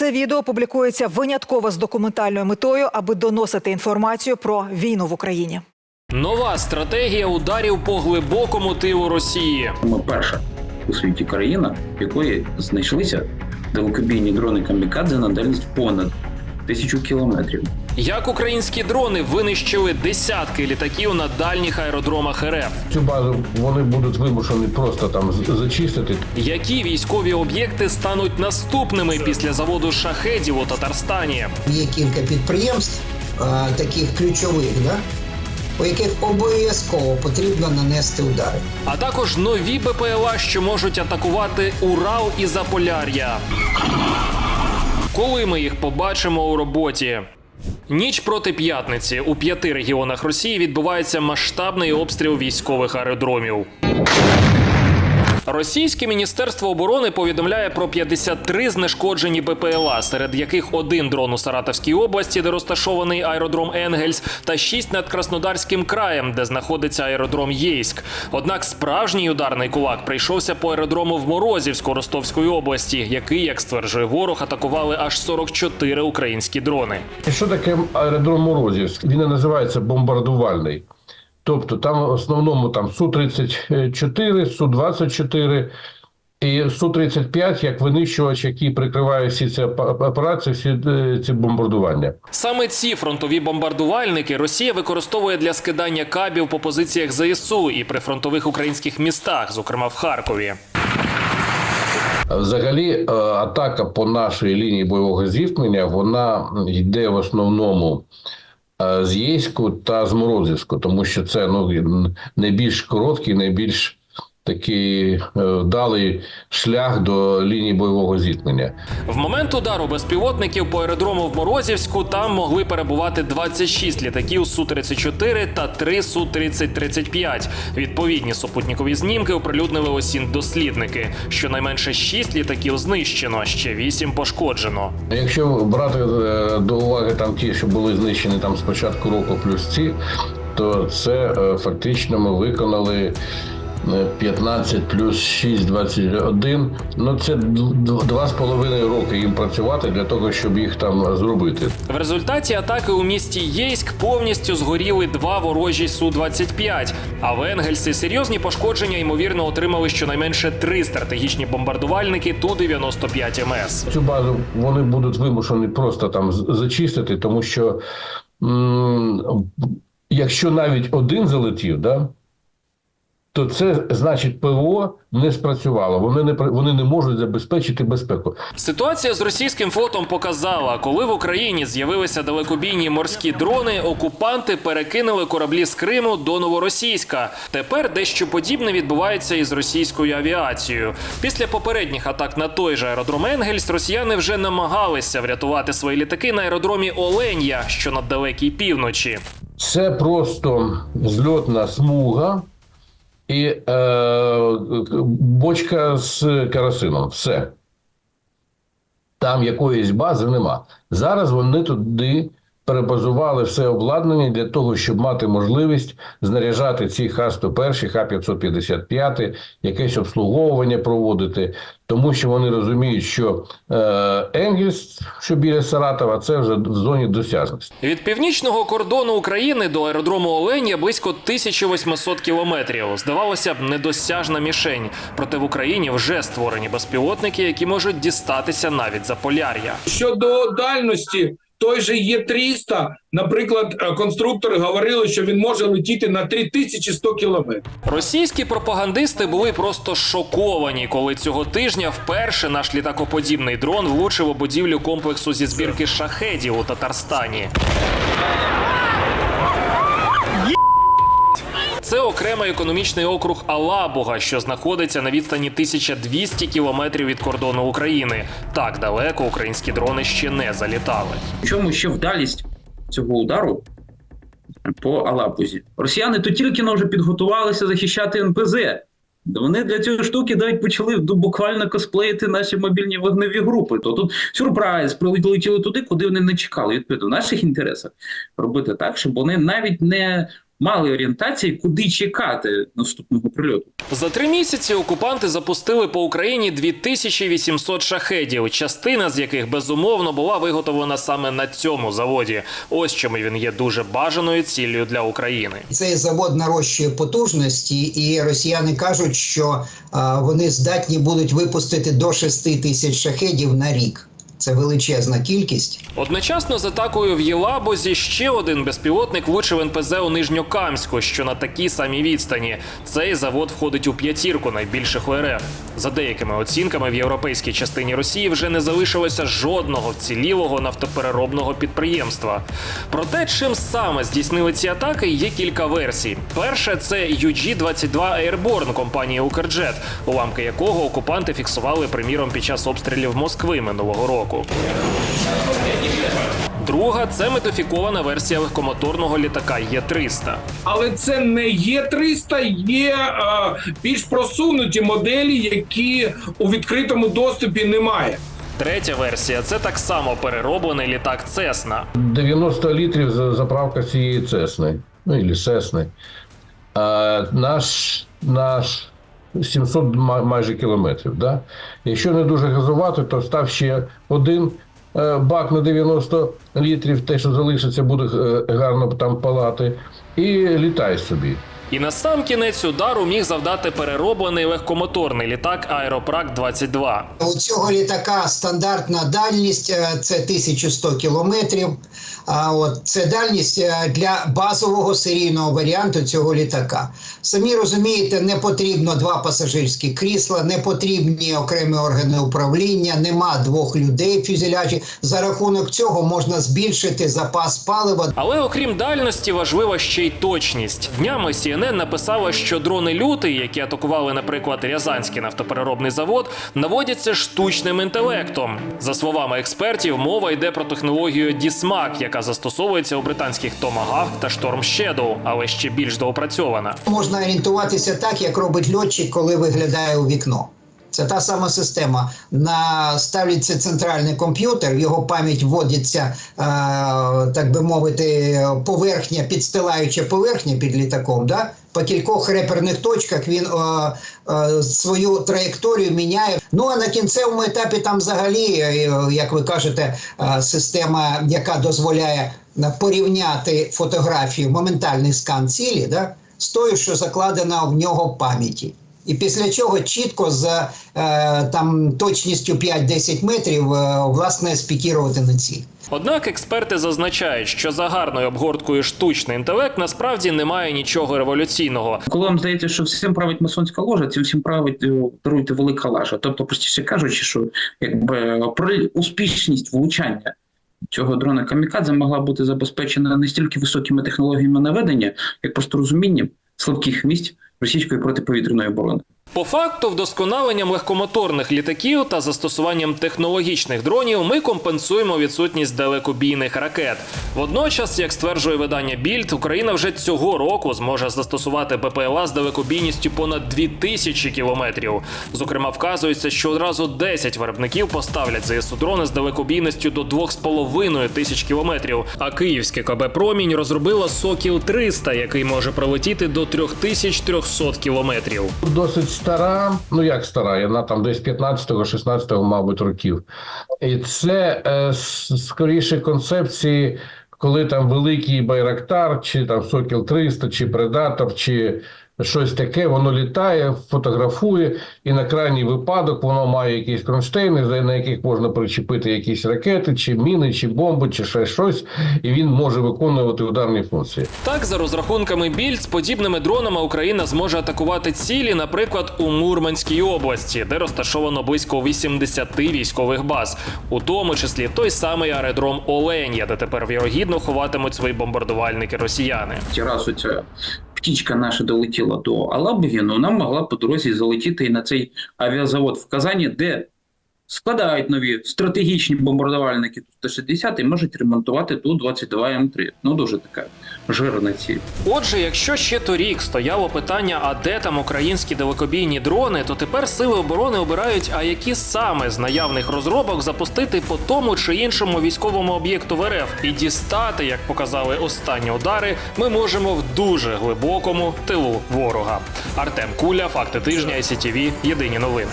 Це відео публікується винятково з документальною метою, аби доносити інформацію про війну в Україні. Нова стратегія ударів по глибокому тилу Росії. Ми перша у світі країна, в якої знайшлися далекобійні дрони камікадзе на дальність понад тисячу кілометрів. Як українські дрони винищили десятки літаків на дальніх аеродромах РФ? Цю базу вони будуть вимушені просто там з- зачистити. Які військові об'єкти стануть наступними після заводу шахедів у Татарстані? Є кілька підприємств, а, таких ключових, да? по яких обов'язково потрібно нанести удари. А також нові БПЛА, що можуть атакувати Урал і Заполяр'я. Коли ми їх побачимо у роботі? Ніч проти п'ятниці у п'яти регіонах Росії відбувається масштабний обстріл військових аеродромів. Російське міністерство оборони повідомляє про 53 знешкоджені БПЛА, серед яких один дрон у Саратовській області, де розташований аеродром Енгельс, та 6 над Краснодарським краєм, де знаходиться аеродром Єйськ. Однак справжній ударний кулак прийшовся по аеродрому в Морозівську Ростовської області, який, як стверджує ворог, атакували аж 44 українські дрони. Що таке аеродром Морозівськ? Він і називається бомбардувальний. Тобто там в основному там Су-34, Су-24 і Су-35 як винищувач, який прикриває всі ці операції, всі е, ці бомбардування. Саме ці фронтові бомбардувальники Росія використовує для скидання кабів по позиціях ЗСУ і прифронтових українських містах, зокрема в Харкові. Взагалі, е, атака по нашій лінії бойового зіткнення вона йде в основному з Єйську та з Морозівську, тому що це ну найбільш короткий, найбільш такий е, вдалий шлях до лінії бойового зіткнення. В момент удару безпілотників по аеродрому в Морозівську там могли перебувати 26 літаків Су-34 та 3 Су-30-35. Відповідні супутникові знімки оприлюднили осін дослідники. Щонайменше 6 літаків знищено, ще 8 пошкоджено. Якщо брати е, до уваги там ті, що були знищені там з початку року, плюс ці, то це е, фактично ми виконали. Е, 15 плюс 6, 21. Ну це два з половиною роки їм працювати для того, щоб їх там зробити. В результаті атаки у місті Єйськ повністю згоріли два ворожі Су-25. А в Енгельсі серйозні пошкодження ймовірно отримали щонайменше три стратегічні бомбардувальники Ту-95 МС. Цю базу вони будуть вимушені просто там зачистити, тому що м, якщо навіть один залетів, да, то це значить ПВО не спрацювало. Вони не вони не можуть забезпечити безпеку. Ситуація з російським флотом показала, коли в Україні з'явилися далекобійні морські дрони, окупанти перекинули кораблі з Криму до новоросійська. Тепер дещо подібне відбувається і з російською авіацією. Після попередніх атак на той же аеродром Енгельс росіяни вже намагалися врятувати свої літаки на аеродромі Оленя, що на далекій півночі. Це просто зльотна смуга і е, бочка з керосином. Все. Там якоїсь бази нема. Зараз вони туди перебазували все обладнання для того, щоб мати можливість знаряжати ці Х-101, Х-555, якесь обслуговування проводити, тому що вони розуміють, що е, Енгельс, що біля Саратова, це вже в зоні досяжності. Від північного кордону України до аеродрому Оленя близько 1800 кілометрів. Здавалося б, недосяжна мішень. Проте в Україні вже створені безпілотники, які можуть дістатися навіть за поляр'я. Щодо дальності, той же Є-300, наприклад, е, конструктори говорили, що він може летіти на 3100 кілометрів. Російські пропагандисти були просто шоковані, коли цього тижня вперше наш літакоподібний дрон влучив у будівлю комплексу зі збірки шахедів у Татарстані. Це окремий економічний округ Алабуга, що знаходиться на відстані 1200 кілометрів від кордону України. Так далеко українські дрони ще не залітали. В чому ще вдалість цього удару по Алапузі? Росіяни то тільки вже підготувалися захищати НПЗ. Вони для цієї штуки навіть почали ну, буквально косплеїти наші мобільні вогневі групи. То тут сюрприз, прилетіли туди, куди вони не чекали. Відповідно, в наших інтересах робити так, щоб вони навіть не мали орієнтації, куди чекати наступного прильоту. За три місяці окупанти запустили по Україні 2800 шахедів, частина з яких безумовно була виготовлена саме на цьому заводі. Ось чому він є дуже бажаною ціллю для України. Цей завод нарощує потужності, і росіяни кажуть, що а, вони здатні будуть випустити до 6 тисяч шахедів на рік. Це величезна кількість. Одночасно з атакою в Єлабузі ще один безпілотник влучив НПЗ у Нижньокамську, що на такій самій відстані. Цей завод входить у п'ятірку найбільших РФ. За деякими оцінками, в європейській частині Росії вже не залишилося жодного вцілілого нафтопереробного підприємства. Проте, чим саме здійснили ці атаки, є кілька версій. Перше це UG-22 Airborne компанії Укрджет, уламки якого окупанти фіксували приміром під час обстрілів Москви минулого року. Друга це метофікована версія легкомоторного літака Є-300. Але це не є 300, є е, більш просунуті моделі, які у відкритому доступі немає. Третя версія це так само перероблений літак Цесна. 90 літрів за- заправка цієї цесни, ну і сесни. А наш, наш 700 майже кілометрів. Да? Якщо не дуже газувати, то став ще один е, бак на 90 літрів, те, що залишиться, буде е, гарно там палати, і літай собі. І на сам кінець удару міг завдати перероблений легкомоторний літак Аеропрак 22 У цього літака стандартна дальність е, це 1100 кілометрів. А от це дальність е, для базового серійного варіанту цього літака. Самі розумієте, не потрібно два пасажирські крісла, не потрібні окремі органи управління, нема двох людей в фюзеляжі. За рахунок цього можна збільшити запас палива. Але окрім дальності, важлива ще й точність. Днями CNN написала, що дрони лютий, які атакували, наприклад, Рязанський нафтопереробний завод, наводяться штучним інтелектом. За словами експертів, мова йде про технологію DSMAC, яка застосовується у британських Tomahawk та Storm Shadow, але ще більш доопрацьована. Можна орієнтуватися так, як робить льотчик, коли виглядає у вікно. Це та сама система. На ставиться центральний комп'ютер, його пам'ять вводиться, е, так би мовити, поверхня, підстилаюча поверхня під літаком. Да? По кількох реперних точках він е, е, свою траєкторію міняє. Ну а на кінцевому етапі там взагалі, е, як ви кажете, е, система, яка дозволяє порівняти фотографію, моментальний скан цілі, да? з тою, що закладена в нього пам'яті. І після чого чітко з е, там точністю 5-10 метрів е, власне спікірувати на ціль. Однак експерти зазначають, що за гарною обгорткою штучний інтелект насправді немає нічого революційного. Коли вам здається, що всім править масонська ложа, цим всім править е, даруйте велика лажа. Тобто, простіше кажучи, що якби про успішність влучання цього дрона камікадзе могла бути забезпечена не стільки високими технологіями наведення, як просто розумінням слабких місць російської протиповітряної оборони. По факту, вдосконаленням легкомоторних літаків та застосуванням технологічних дронів ми компенсуємо відсутність далекобійних ракет. Водночас, як стверджує видання Більд, Україна вже цього року зможе застосувати БПЛА з далекобійністю понад 2000 кілометрів. Зокрема, вказується, що одразу 10 виробників поставлять ЗСУ дрони з далекобійністю до 2,5 тисяч кілометрів. А київське КБ Промінь розробило Сокіл 300, який може пролетіти до 3300 кілометрів. Досить стара, ну як стара, вона там десь 15-16, мабуть, років. І це е, скоріше концепції, коли там великий Байрактар, чи там Сокіл 300, чи Предатор, чи щось таке, воно літає, фотографує, і на крайній випадок воно має якісь кронштейни, за- на яких можна причепити якісь ракети, чи міни, чи бомби, чи ще щось, і він може виконувати ударні функції. Так, за розрахунками Більд, з подібними дронами Україна зможе атакувати цілі, наприклад, у Мурманській області, де розташовано близько 80 військових баз, у тому числі той самий аеродром Оленя, де тепер вірогідно ховатимуть свої бомбардувальники росіяни. Ті раз оця птічка наша долетіла до Алабуги, вона могла по дорозі залетіти і на цей авіазавод в Казані, де складають нові стратегічні бомбардувальники Ту-160 і можуть ремонтувати Ту-22 М3. Ну дуже така жирна ціль. Отже, якщо ще торік стояло питання, а де там українські далекобійні дрони, то тепер сили оборони обирають, а які саме з наявних розробок запустити по тому чи іншому військовому об'єкту в РФ і дістати, як показали останні удари, ми можемо в дуже глибокому тилу ворога. Артем Куля, факти тижня, ICTV, єдині новини.